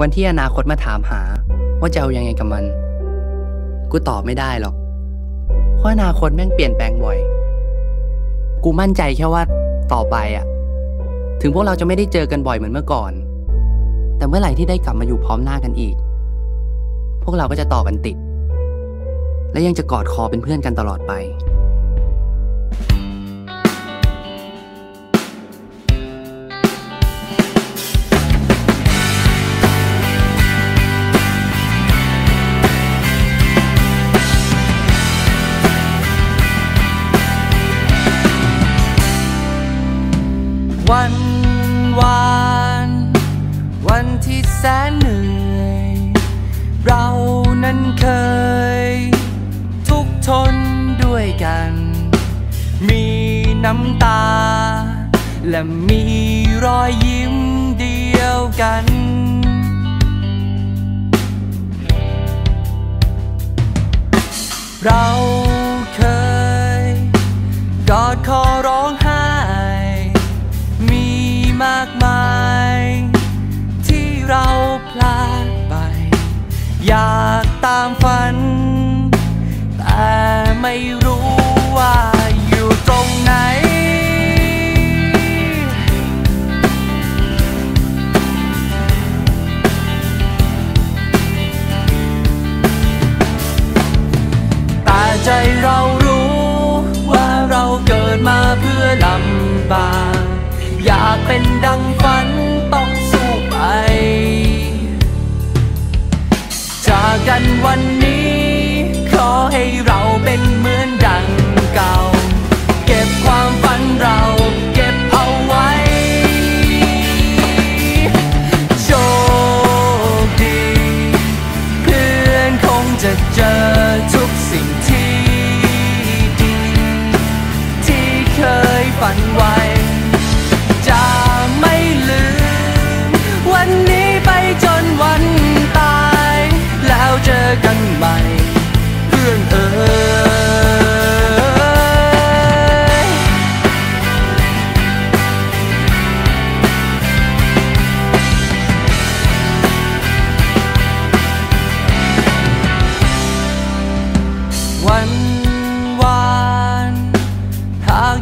วันที่อนาคตมาถามหา ว่าจะเอายังไงกับมัน กูตอบไม่ได้หรอก เพราะอนาคตแม่งเปลี่ยนแปลงบ่อย กูมั่นใจแค่ว่าต่อไปอะถึงพวกเราจะไม่ได้เจอกันบ่อยเหมือนเมื่อก่อน แต่เมื่อไหร่ที่ได้กลับมาอยู่พร้อมหน้ากันอีก พวกเราก็จะต่อกันติด และยังจะกอดคอเป็นเพื่อนกันตลอดไป วันที่แสนเหนื่อย เรานั้นเคย ทุกทนด้วยกัน มีน้ำตา และมีรอยยิ้มเดียวกัน เรา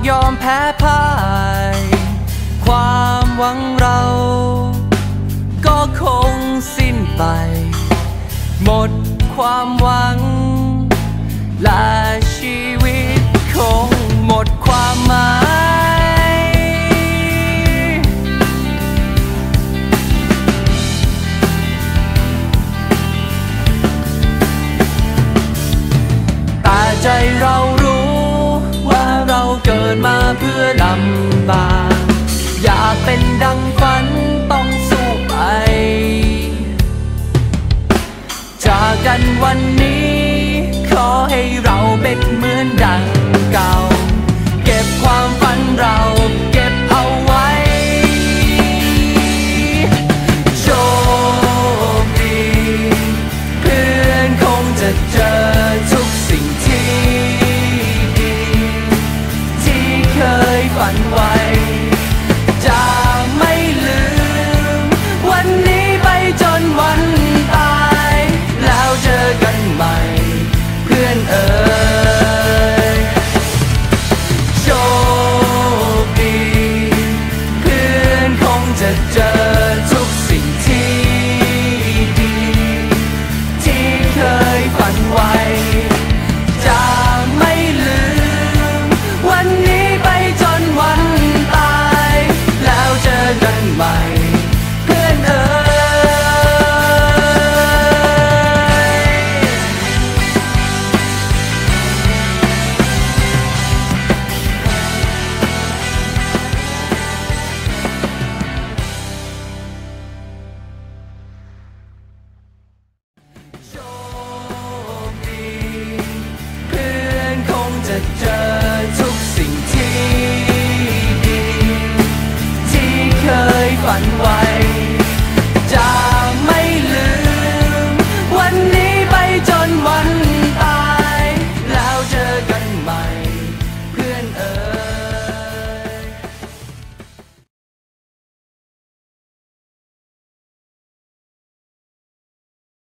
ยอมแพ้พ่าย ความหวังเรา ก็คงสิ้นไป หมดความหวังและ กันวันนี้ ขอให้เราเป็นเหมือนดัง จะเจอทุกสิ่งที่ดี ที่เคยฝันไว้